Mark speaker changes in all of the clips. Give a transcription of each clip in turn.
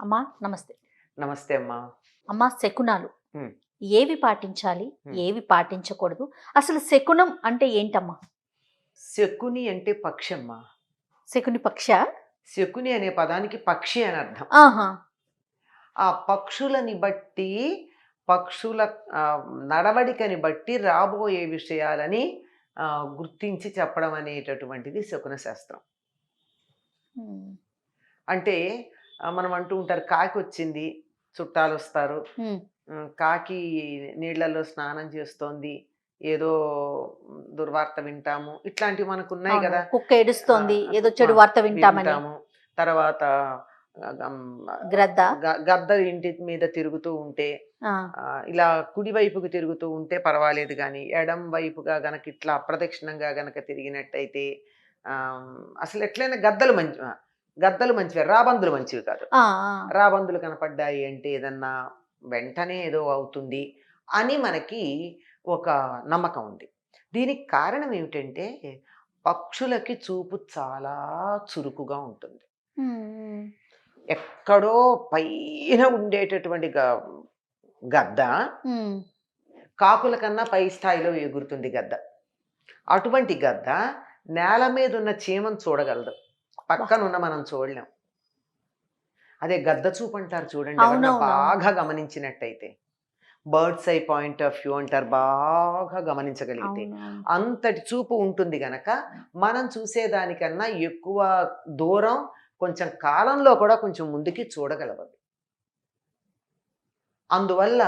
Speaker 1: అమ్మా నమస్తే.
Speaker 2: నమస్తే అమ్మా.
Speaker 1: అమ్మా శకునాలు. ఏవి పాటించాలి. ఏవి పాటించకూడదు? అసలు శకునం అంటే ఏంటమ్మా?
Speaker 2: శకుని అంటే పక్షి అమ్మా
Speaker 1: శకుని పక్ష?
Speaker 2: శకుని అనే పదానికి పక్షి అని అర్థం.
Speaker 1: ఆహా.
Speaker 2: ఆ పక్షులని బట్టి పక్షుల నడవడికని బట్టి రాబోయే విషయాలని గుర్తించి చెప్పడం అనేటటువంటిది శకున శాస్త్రం. అంటే మనం అంటూ ఉంటారు కాకి వచ్చింది చుట్టాలు వస్తారు కాకి నీళ్ళలో స్నానం చేస్తోంది ఏదో దుర్వార్త వింటాము. ఇట్లాంటివి మనకు ఉన్నాయి. కదా.
Speaker 1: కుక్క ఏడుస్తోంది ఏదో చెడు వార్త
Speaker 2: వింటాము. తర్వాత
Speaker 1: గ్రద్ద.
Speaker 2: గద్ద ఇంటి మీద తిరుగుతూ ఉంటే ఇలా కుడి వైపుకు తిరుగుతూ ఉంటే పర్వాలేదు కానీ ఎడం వైపుగా గనక ఇట్లా అప్రదక్షిణంగా గనక తిరిగినట్టయితే అసలు ఎట్లయినా గద్దలు మంచి గద్దలు మంచివి రాబందులు మంచివి కాదు. రాబందులు కనపడ్డాయి అంటే ఏదన్నా వెంటనే ఏదో అవుతుంది అని మనకి ఒక నమ్మకం ఉంది దీనికి కారణం ఏమిటంటే పక్షులకి చూపు చాలా చురుకుగా ఉంటుంది. ఎక్కడో పైన ఉండేటటువంటి గద్ద. కాకుల కన్నా పై స్థాయిలో ఎగురుతుంది గద్ద అటువంటి గద్ద నేల మీద ఉన్న చీమను చూడగలదు పక్కన ఉన్న మనం చూడలేం. అదే గద్ద చూపు అంటారు చూడండి. బాగా గమనించినట్టయితే. Bird's eye point of view అంటారు బాగా గమనించగలిగితే. అంతటి చూపు ఉంటుంది గనక మనం చూసేదానికన్నా ఎక్కువ దూరం కొంచెం కాలంలో కూడా కొంచెం ముందుకి చూడగలవదు. అందువల్ల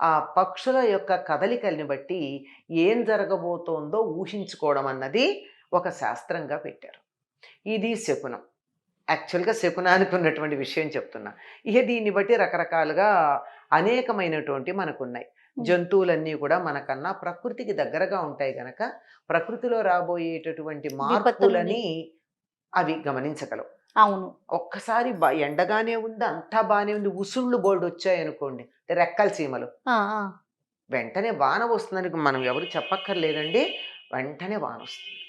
Speaker 2: ఆ పక్షుల యొక్క కదలికల్ని బట్టి ఏం జరగబోతోందో ఊహించుకోవడం అన్నది ఒక శాస్త్రంగా పెట్టారు. ఇది శకునం. యాక్చువల్గా శకునానికి ఉన్నటువంటి విషయం చెప్తున్నా. ఇక దీన్ని బట్టి రకరకాలుగా అనేకమైనటువంటి మనకున్నాయి. జంతువులన్నీ కూడా మనకన్నా ప్రకృతికి దగ్గరగా ఉంటాయి గనక ప్రకృతిలో రాబోయేటటువంటి మార్పులని అవి గమనించగలవు.
Speaker 1: అవును.
Speaker 2: ఒక్కసారి ఎండగానే ఉంది అంతా బాగానే ఉంది ఉసుళ్ళు బోర్డు వచ్చాయి అనుకోండి రెక్కల
Speaker 1: ఆ.
Speaker 2: వెంటనే వాన వస్తుందని మనం ఎవరు చెప్పక్కర్లేదండి వెంటనే వాన వస్తుంది.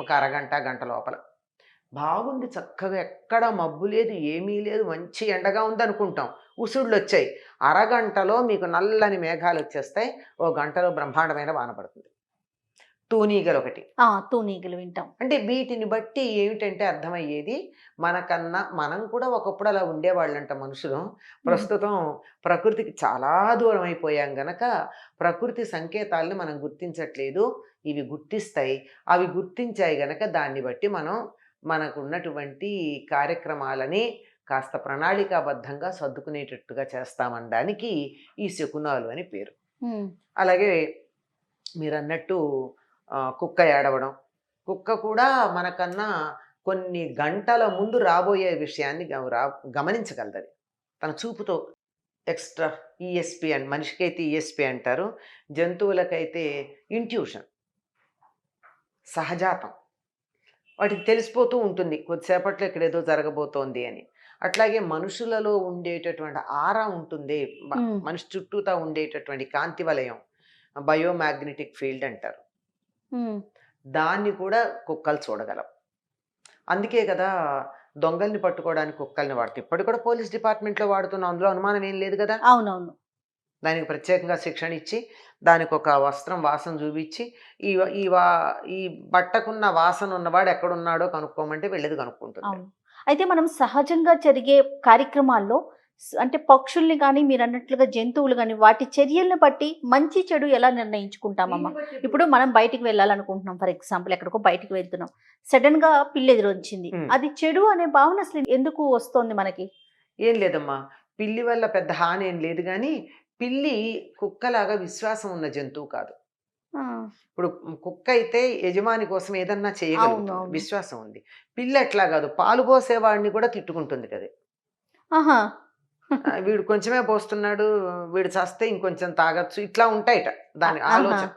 Speaker 2: ఒక అరగంట గంట లోపల. బాగుంది చక్కగా ఎక్కడ మబ్బు లేదు ఏమీ లేదు మంచి ఎండగా ఉంది అనుకుంటాం ఉసుళ్ళు వచ్చాయి అరగంటలో మీకు నల్లని మేఘాలు వచ్చేస్తాయి ఓ గంటలో బ్రహ్మాండమైన వాన పడుతుంది. తూనీగలు ఒకటి
Speaker 1: తూనీగలు వింటాం.
Speaker 2: అంటే వీటిని బట్టి ఏమిటంటే అర్థమయ్యేది మనకన్నా మనం కూడా ఒకప్పుడు అలా ఉండేవాళ్ళంట మనుషులు. ప్రస్తుతం ప్రకృతికి చాలా దూరం అయిపోయాం గనక ప్రకృతి సంకేతాలను మనం గుర్తించట్లేదు. ఇవి గుర్తిస్తాయి. అవి గుర్తించాయి గనక దాన్ని బట్టి మనం మనకు ఉన్నటువంటి కార్యక్రమాలని కాస్త ప్రణాళికాబద్ధంగా సర్దుకునేటట్టుగా చేస్తామనడానికి ఈ శకునాలు అని పేరు. అలాగే మీరు అన్నట్టు కుక్క ఏడవడం. కుక్క కూడా మనకన్నా కొన్ని గంటల ముందు రాబోయే విషయాన్ని గమ- రా- గమనించగలదు అది తన చూపుతో ఎక్స్ట్రా ఈఎస్పి అని మనిషికైతే ఈఎస్పి అంటారు. జంతువులకైతే ఇంట్యూషన్. సహజాతం. వాటికి తెలిసిపోతూ ఉంటుంది. కొద్దిసేపట్లో ఇక్కడ ఏదో జరగబోతోంది అని. అట్లాగే మనుషులలో ఉండేటటువంటి ఆరా ఉంటుంది. మనిషి చుట్టూతా ఉండేటటువంటి కాంతి వలయం. బయోమాగ్నెటిక్ ఫీల్డ్ అంటారు. దాన్ని కూడా కుక్కలు చూడగలవు అందుకే కదా దొంగల్ని పట్టుకోవడానికి కుక్కల్ని వాడుతాయి ఇప్పటికి కూడా పోలీస్ డిపార్ట్మెంట్లో వాడుతున్న అందులో అనుమానం ఏం లేదు కదా?
Speaker 1: అవునవును.
Speaker 2: దానికి ప్రత్యేకంగా శిక్షణ ఇచ్చి దానికి ఒక వస్త్రం వాసన చూపించి ఈ ఈ వా ఈ బట్టకున్న వాసన ఉన్నవాడు ఎక్కడున్నాడో కనుక్కోమంటే వెళ్ళేది కనుక్కుంటుంది.
Speaker 1: అయితే మనం సహజంగా జరిగే కార్యక్రమాల్లో అంటే పక్షుల్ని కానీ మీరు అన్నట్లుగా జంతువులు కానీ వాటి చర్యల్ని బట్టి మంచి చెడు ఎలా నిర్ణయించుకుంటామమ్మా? ఇప్పుడు మనం బయటికి వెళ్ళాలనుకుంటున్నాం. ఫర్ ఎగ్జాంపుల్ ఎక్కడికో బయటికి వెళ్తున్నాం. సడన్గా పిల్లి ఎదురొచ్చింది. అది చెడు అనే భావన అసలు ఎందుకు వస్తోంది మనకి?
Speaker 2: ఏం లేదమ్మా. పిల్లి వల్ల పెద్ద హాని ఏం లేదు కానీ పిల్లి కుక్కలాగా విశ్వాసం ఉన్న జంతువు కాదు. ఇప్పుడు కుక్క అయితే యజమాని కోసం ఏదన్నా చేయగలుగుతుంది. విశ్వాసం ఉంది. పిల్లి అట్లా కాదు పాలు పోసేవాడిని కూడా తిట్టుకుంటుంది కదా. వీడు కొంచెమే పోస్తున్నాడు వీడు చస్తే ఇంకొంచెం తాగొచ్చు ఇట్లా ఉంటాయట దాని. ఆలోచన.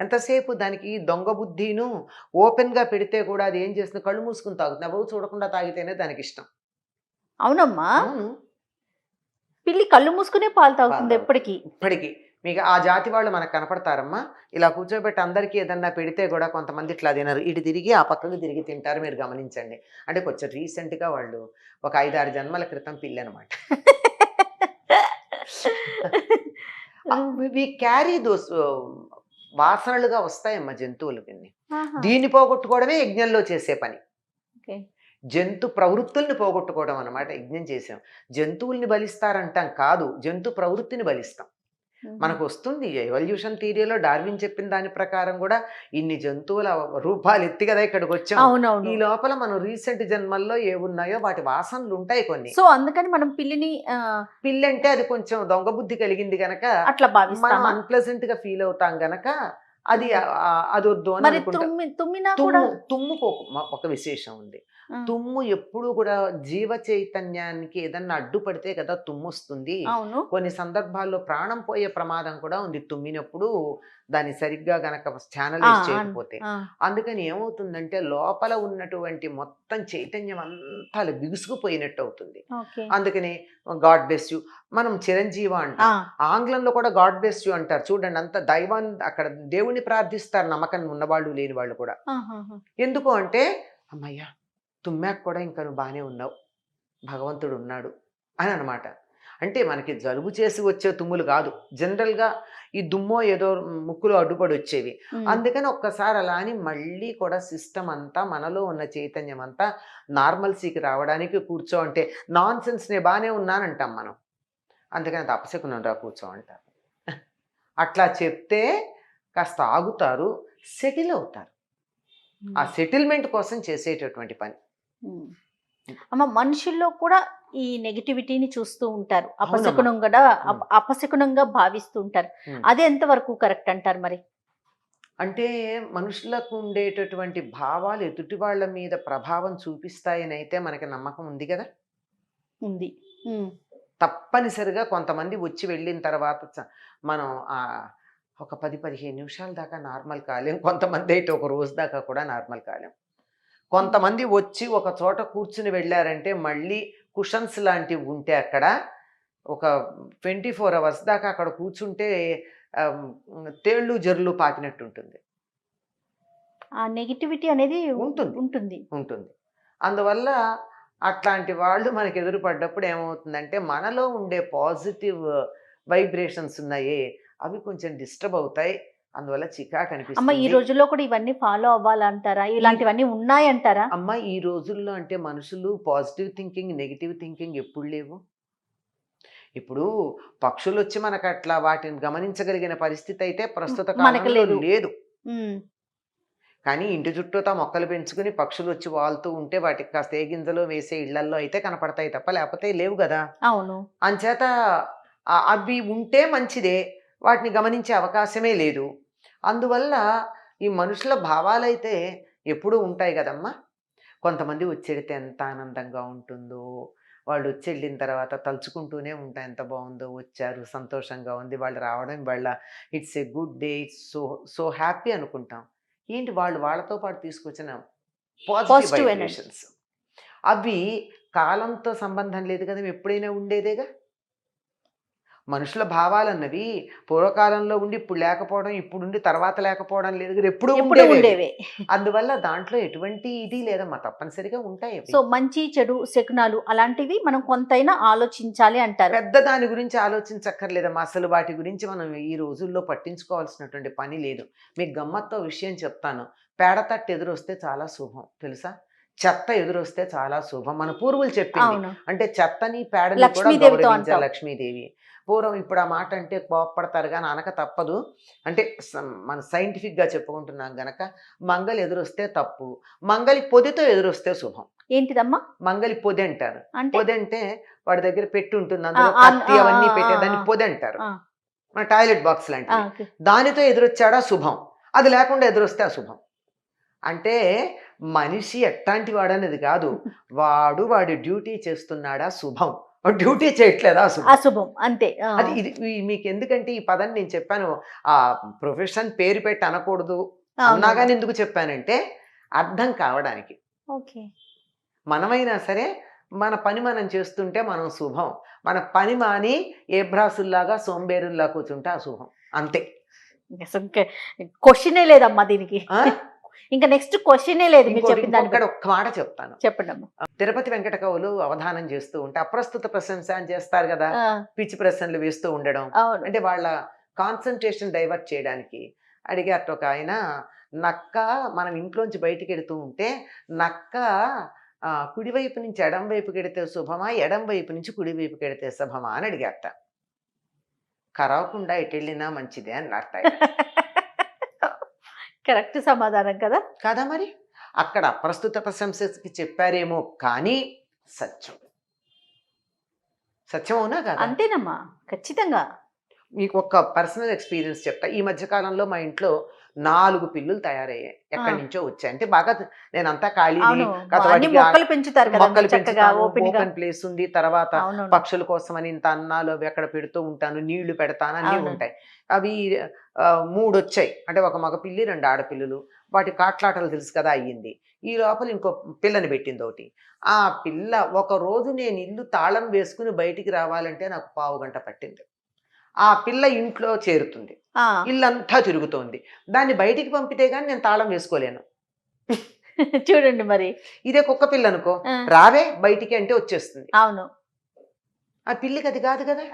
Speaker 2: ఎంతసేపు దానికి దొంగ బుద్ధిను ఓపెన్గా పెడితే కూడా అది ఏం చేస్తుంది? కళ్ళు మూసుకుని తాగుతుంది. ఎవరు చూడకుండా తాగితేనే దానికి ఇష్టం.
Speaker 1: అవునమ్మా.
Speaker 2: అవును.
Speaker 1: పిల్లి కళ్ళు మూసుకునే పాలు తాగుతుంది. ఎప్పటికీ.
Speaker 2: ఇప్పటికి. మీకు ఆ జాతి వాళ్ళు మనకు కనపడతారమ్మా. ఇలా కూర్చోబెట్టి అందరికీ ఏదన్నా పెడితే కూడా కొంతమంది ఇట్లా తినరు. ఇటు తిరిగి ఆ పక్కకు తిరిగి తింటారు. మీరు గమనించండి. అంటే కొంచెం రీసెంట్గా వాళ్ళు ఒక ఐదారు జన్మల క్రితం పిల్లి అనమాట వి క్యారీ దోస్ వాసనలుగా వస్తాయమ్మా జంతువులకి
Speaker 1: ఆహా.
Speaker 2: దీన్ని పోగొట్టుకోవడమే యజ్ఞంలో చేసే పని. జంతు ప్రవృత్తుల్ని పోగొట్టుకోవడం అన్నమాట యజ్ఞం చేసాం జంతువుల్ని బలిస్తారంటాం కాదు జంతు ప్రవృత్తిని బలిస్తాం. మనకు వస్తుంది ఎవల్యూషన్ థియరీలో డార్విన్ చెప్పిన దాని ప్రకారం కూడా ఇన్ని జంతువుల రూపాలు ఎత్తి కదా ఇక్కడికి వచ్చాం. ఈ లోపల మనం రీసెంట్ జన్మల్లో ఏ ఉన్నాయో వాటి వాసనలు ఉంటాయి కొన్ని.
Speaker 1: సో అందుకని మనం పిల్లిని
Speaker 2: పిల్లి అంటే అది కొంచెం దొంగ బుద్ధి కలిగింది గనక
Speaker 1: అట్లా
Speaker 2: మనం అన్ప్లెజెంట్గా ఫీల్ అవుతాం గనక అది అది వద్దు అని
Speaker 1: తుమ్మి
Speaker 2: తుమ్ముకు ఒక- విశేషం ఉంది. తుమ్ము ఎప్పుడు కూడా జీవ చైతన్యానికి ఏదన్నా అడ్డుపడితే కదా తుమ్ము వస్తుంది
Speaker 1: అవును.
Speaker 2: కొన్ని సందర్భాల్లో ప్రాణం పోయే ప్రమాదం కూడా ఉంది. తుమ్మినప్పుడు దాన్ని సరిగ్గా గనక ఛానలైజ్ చేయకపోతే అందుకని ఏమవుతుందంటే లోపల ఉన్నటువంటి మొత్తం చైతన్యం అంతా బిగుసుకుపోయినట్టు అవుతుంది. అందుకని గాడ్ బెస్ యూ. మనం చిరంజీవ అంటాం ఆంగ్లంలో కూడా గాడ్ బెస్ యూ అంటారు. చూడండి అంత దైవాన్ని అక్కడ దేవుణ్ణి ప్రార్థిస్తారు నమ్మకం ఉన్నవాళ్ళు లేని వాళ్ళు కూడా. ఎందుకు అంటే అమ్మయ్యా తుమ్మాక కూడా ఇంకా నువ్వు బాగానే ఉన్నావు. భగవంతుడు ఉన్నాడు అని అనమాట అంటే మనకి జలుబు చేసి వచ్చే తుమ్ములు కాదు. జనరల్గా ఈ దుమ్మో ఏదో ముక్కులో అడ్డుపడి వచ్చేవి. అందుకని ఒక్కసారి అలా అని మళ్ళీ కూడా సిస్టమ్ అంతా మనలో ఉన్న చైతన్యం అంతా నార్మల్సీకి రావడానికి కూర్చో అంటే నాన్ సెన్స్ నేను బాగానే ఉన్నానంటాం మనం. అందుకని అది అపశకునం రా కూర్చో అంటారు. అట్లా చెప్తే కాస్త ఆగుతారు సెటిల్ అవుతారు. ఆ సెటిల్మెంట్ కోసం చేసేటటువంటి పని.
Speaker 1: అమ్మ మనుషుల్లో కూడా ఈ నెగిటివిటీని చూస్తూ ఉంటారు. అపశకునం కూడా అప- అపశకునంగా భావిస్తూ ఉంటారు. అది ఎంతవరకు కరెక్ట్ అంటారు మరి?
Speaker 2: అంటే మనుషులకు ఉండేటటువంటి భావాలు ఎదుటి వాళ్ళ మీద ప్రభావం చూపిస్తాయని అయితే మనకి నమ్మకం ఉంది కదా?
Speaker 1: ఉంది.
Speaker 2: తప్పనిసరిగా కొంతమంది వచ్చి వెళ్ళిన తర్వాత మనం ఆ ఒక పది పదిహేను నిమిషాల దాకా నార్మల్ కాలేం. కొంతమంది అయితే ఒక రోజు దాకా కూడా నార్మల్ కాలేం. కొంతమంది వచ్చి ఒక చోట కూర్చుని వెళ్ళారంటే మళ్ళీ కుషన్స్ లాంటివి ఉంటే అక్కడ ఒక ట్వంటీ ఫోర్ అవర్స్ దాకా అక్కడ కూర్చుంటే తేళ్ళు జర్లు పాకినట్టు ఉంటుంది.
Speaker 1: ఆ నెగిటివిటీ అనేది
Speaker 2: ఉంటుంది.
Speaker 1: ఉంటుంది.
Speaker 2: ఉంటుంది. అందువల్ల అట్లాంటి వాళ్ళు మనకి ఎదురుపడ్డప్పుడు ఏమవుతుందంటే మనలో ఉండే పాజిటివ్ వైబ్రేషన్స్ ఉన్నాయే అవి కొంచెం డిస్టర్బ్ అవుతాయి. అందువల్ల చికాకు
Speaker 1: అమ్మ ఈ
Speaker 2: అనిపిస్తుంది.
Speaker 1: రోజుల్లో కూడా ఇవన్నీ ఫాలో అవ్వాలంటారా? ఇలాంటివన్నీ ఉన్నాయంటారా?
Speaker 2: అమ్మ ఈ రోజుల్లో అంటే మనుషులు పాజిటివ్ థింకింగ్ నెగిటివ్ థింకింగ్ ఎప్పుడు లేవు. ఇప్పుడు పక్షులు వచ్చి మనకు అట్లా వాటిని గమనించగలిగిన పరిస్థితి అయితే ప్రస్తుత కాలంలో
Speaker 1: లేదు.
Speaker 2: కానీ ఇంటి చుట్టూతా మొక్కలు పెంచుకుని పక్షులు వచ్చి వాళ్తూ ఉంటే వాటికి కాస్త ఏ గింజలో వేసే ఇళ్ళల్లో అయితే కనపడతాయి తప్ప లేకపోతే లేవు కదా.
Speaker 1: అవును.
Speaker 2: అంచేత అవి ఉంటే మంచిదే. వాటిని గమనించే అవకాశమే లేదు. అందువల్ల ఈ మనుషుల భావాలైతే ఎప్పుడూ ఉంటాయి కదమ్మా. కొంతమంది వచ్చేడితే ఎంత ఆనందంగా ఉంటుందో వాళ్ళు వచ్చి వెళ్ళిన తర్వాత తలుచుకుంటూనే ఉంటాయి ఎంత బాగుందో వచ్చారు సంతోషంగా ఉంది వాళ్ళు రావడం వాళ్ళ it's a good day it's so so happy అనుకుంటాం. ఏంటి వాళ్ళు వాళ్ళతో పాటు తీసుకొచ్చిన పాజిటివ్. వైబ్రేషన్స్? అవి కాలంతో సంబంధం లేదు కదా ఎప్పుడైనా ఉండేదేగా? మనుషుల భావాలన్నవి పూర్వకాలంలో ఉండి ఇప్పుడు లేకపోవడం ఇప్పుడు ఉండి తర్వాత లేకపోవడం లేదు ఎప్పుడు ఉండేవే. అందువల్ల దాంట్లో ఎటువంటి ఇది లేదమ్మా తప్పనిసరిగా ఉంటాయి.
Speaker 1: సో మంచి చెడు శకునాలు అలాంటివి మనం కొంతైనా ఆలోచించాలి అంటారు.
Speaker 2: పెద్ద దాని గురించి ఆలోచించక్కర్లేదమ్మా అసలు వాటి గురించి మనం ఈ రోజుల్లో పట్టించుకోవాల్సినటువంటి పని లేదు. మీకు గమ్మత్తో విషయం చెప్తాను. పేడతట్టు ఎదురొస్తే చాలా శుభం తెలుసా? చెత్త ఎదురొస్తే చాలా శుభం. మన పూర్వులు చెప్పింది. అంటే చెత్తని పేడని కూడా
Speaker 1: అంటాం.
Speaker 2: లక్ష్మీదేవి. పూర్వం ఇప్పుడు ఆ మాట అంటే కోప్పడతారు కానీ అనక తప్పదు. అంటే మన సైంటిఫిక్గా చెప్పుకుంటున్నాం గనక మంగలి ఎదురొస్తే తప్పు మంగలి పొదితో ఎదురొస్తే శుభం.
Speaker 1: ఏంటిదమ్మా?
Speaker 2: మంగలి పొది అంటారు.
Speaker 1: అంటే?
Speaker 2: పొది అంటే వాడి దగ్గర పెట్టి ఉంటుంది అందులో కత్తి అవన్నీ
Speaker 1: ఆ,
Speaker 2: పెట్టేదాన్ని
Speaker 1: ఆ.
Speaker 2: పొది అంటారు. మన టాయిలెట్ బాక్స్ లాంటిది. దానితో ఎదురొచ్చాడా శుభం. అది లేకుండా ఎదురొస్తే అశుభం. అంటే మనిషి ఎట్లాంటి వాడనేది కాదు. వాడు వాడి డ్యూటీ చేస్తున్నాడా శుభం. డ్యూటీ చేయట్లేదా శుభం?
Speaker 1: అశుభం అంతే.
Speaker 2: అది ఇది మీకు ఎందుకంటే ఈ పదం నేను చెప్పాను ఆ ప్రొఫెషన్ పేరు పెట్టి అనకూడదు
Speaker 1: అవును.
Speaker 2: అన్నా కానీ ఎందుకు చెప్పానంటే అర్థం కావడానికి.
Speaker 1: ఓకే.
Speaker 2: మనమైనా సరే మన పని మనం చేస్తుంటే మనం శుభం. మన పని మాని ఏ భ్రాసుల్లాగా సోంబేరుల్లా కూర్చుంటే అశుభం. అంతే.
Speaker 1: క్వశ్చనే లేదమ్మా దీనికి? ఇంకా నెక్స్ట్ క్వశ్చనే లేదు మీరు చెప్పిన.
Speaker 2: ఒక్క మాట చెప్తాను.
Speaker 1: చెప్పండి
Speaker 2: తిరుపతి వెంకట కవులు అవధానం చేస్తూ ఉంటే అప్రస్తుత ప్రశంస అని చేస్తారు కదా పిచ్చి ప్రశ్నలు వేస్తూ ఉండడం. అంటే వాళ్ళ కాన్సన్ట్రేషన్ డైవర్ట్ చేయడానికి అడిగారట ఒక ఆయన నక్క మనం ఇంట్లోంచి బయటికి వెడుతూ ఉంటే నక్క కుడివైపు నుంచి ఎడం వైపుకి ఎడితే శుభమా ఎడం వైపు నుంచి కుడివైపుకి ఎడితే శుభమా అని అడిగారట. కరవకుండా ఎటు వెళ్ళినా మంచిదే అన్నట్ట ఆయన.
Speaker 1: కరెక్ట్ సమాధానం కదా?
Speaker 2: కాదా మరి? అక్కడ అప్రస్తుత ప్రశంసకి చెప్పారేమో కానీ సత్యం. సత్యం అవునా కదా?
Speaker 1: అంతేనమ్మా ఖచ్చితంగా.
Speaker 2: మీకు ఒక పర్సనల్ ఎక్స్పీరియన్స్ చెప్తా. ఈ మధ్య కాలంలో మా ఇంట్లో నాలుగు పిల్లులు తయారయ్యాయి. ఎక్కడి. నుంచో వచ్చాయి. అంటే బాగా నేనంతా ఖాళీ
Speaker 1: మొక్కలు పెంచుతారు
Speaker 2: మొక్కలు
Speaker 1: ఓపెన్
Speaker 2: ప్లేస్ ఉంది. తర్వాత పక్షుల కోసం అని ఇంత అన్నాలు అవి అక్కడ పెడుతూ ఉంటాను. నీళ్ళు పెడతాను. అన్నీ. ఉంటాయి. అవి మూడు వచ్చాయి అంటే ఒక మగ పిల్లి రెండు ఆడపిల్లలు. వాటి కాట్లాటలు తెలుసు కదా అయ్యింది. ఈ లోపల ఇంకో పిల్లని పెట్టింది ఒకటి. ఆ పిల్ల ఒక రోజు నేను ఇల్లు తాళం వేసుకుని బయటికి రావాలంటే నాకు పావు గంట పట్టింది. ఆ పిల్ల ఇంట్లో చేరుతుంది. ఇల్లంతా తిరుగుతోంది. దాన్ని బయటికి పంపితే గానీ నేను తాళం వేసుకోలేను.
Speaker 1: చూడండి మరి.
Speaker 2: ఇదే కుక్క పిల్ల అనుకో రావే బయటికి అంటే వచ్చేస్తుంది.
Speaker 1: అవును.
Speaker 2: ఆ పిల్లికి అది కాదు కదా.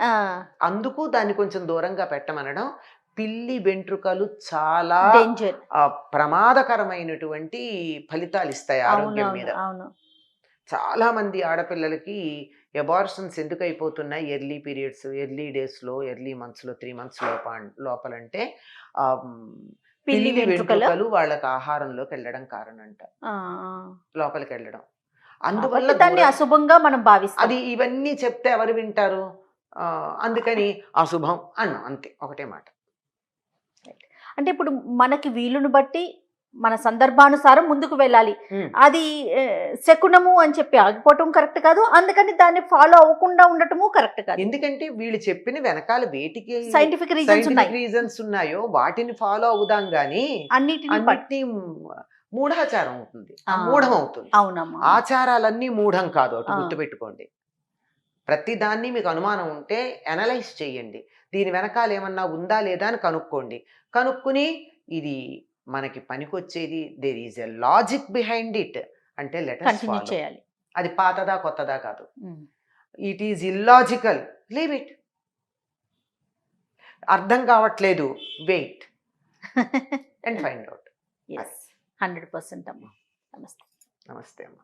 Speaker 2: అందుకు దాన్ని కొంచెం దూరంగా పెట్టమనడం పిల్లి వెంట్రుకలు చాలా ప్రమాదకరమైనటువంటి ఫలితాలు ఇస్తాయి ఆరోగ్యం మీద.
Speaker 1: అవును.
Speaker 2: చాలా మంది ఆడపిల్లలకి ఎబార్షన్స్ ఎందుకు అయిపోతున్నాయి ఎర్లీ పీరియడ్స్ ఎర్లీ డేస్లో ఎర్లీ మంత్స్లో త్రీ మంత్స్ లోప లోపలంటే
Speaker 1: పిల్లి వెంట్రుకలు?
Speaker 2: వాళ్ళకి ఆహారంలోకి వెళ్ళడం కారణంట.
Speaker 1: ఆ, ఆ.
Speaker 2: లోపలికి వెళ్ళడం. అందువల్ల
Speaker 1: దాన్ని అశుభంగా మనం భావిస్తాం.
Speaker 2: అది ఇవన్నీ చెప్తే ఎవరు వింటారు? అందుకని అశుభం అన్నాం అంతే ఒకటే మాట.
Speaker 1: అంటే ఇప్పుడు మనకి వీలును బట్టి మన సందర్భానుసారం ముందుకు వెళ్ళాలి. అది శకునము అని చెప్పి ఆగిపోవటం కరెక్ట్ కాదు. అందుకని దాన్ని ఫాలో అవ్వకుండా ఉండటము కరెక్ట్ కాదు.
Speaker 2: ఎందుకంటే వీళ్ళు చెప్పిన వెనకాల వేటికి
Speaker 1: సైంటిఫిక్ రీజన్స్ ఉన్నాయి.
Speaker 2: రీజన్స్ ఉన్నాయో వాటిని ఫాలో అవుదాం గాని
Speaker 1: అన్నిటిని
Speaker 2: మూఢాచారం అవుతుంది.
Speaker 1: ఆ.
Speaker 2: మూఢం అవుతుంది.
Speaker 1: అవునమ్మా.
Speaker 2: ఆచారాలన్నీ మూఢం కాదు. అటు. గుర్తుపెట్టుకోండి. ప్రతి దాన్ని మీకు అనుమానం ఉంటే అనలైజ్ చేయండి. దీని వెనకాల ఏమన్నా ఉందా లేదా అని కనుక్కోండి. కనుక్కుని ఇది మనకి పనికొచ్చేది there is a logic behind it అంటే లెటర్
Speaker 1: కంటిన్యూ చేయాలి.
Speaker 2: అది పాతదా కొత్తదా కాదు. It is illogical leave it అర్థం కావట్లేదు. Wait and find out
Speaker 1: hundred percent అమ్మా. నమస్తే.
Speaker 2: నమస్తే అమ్మా.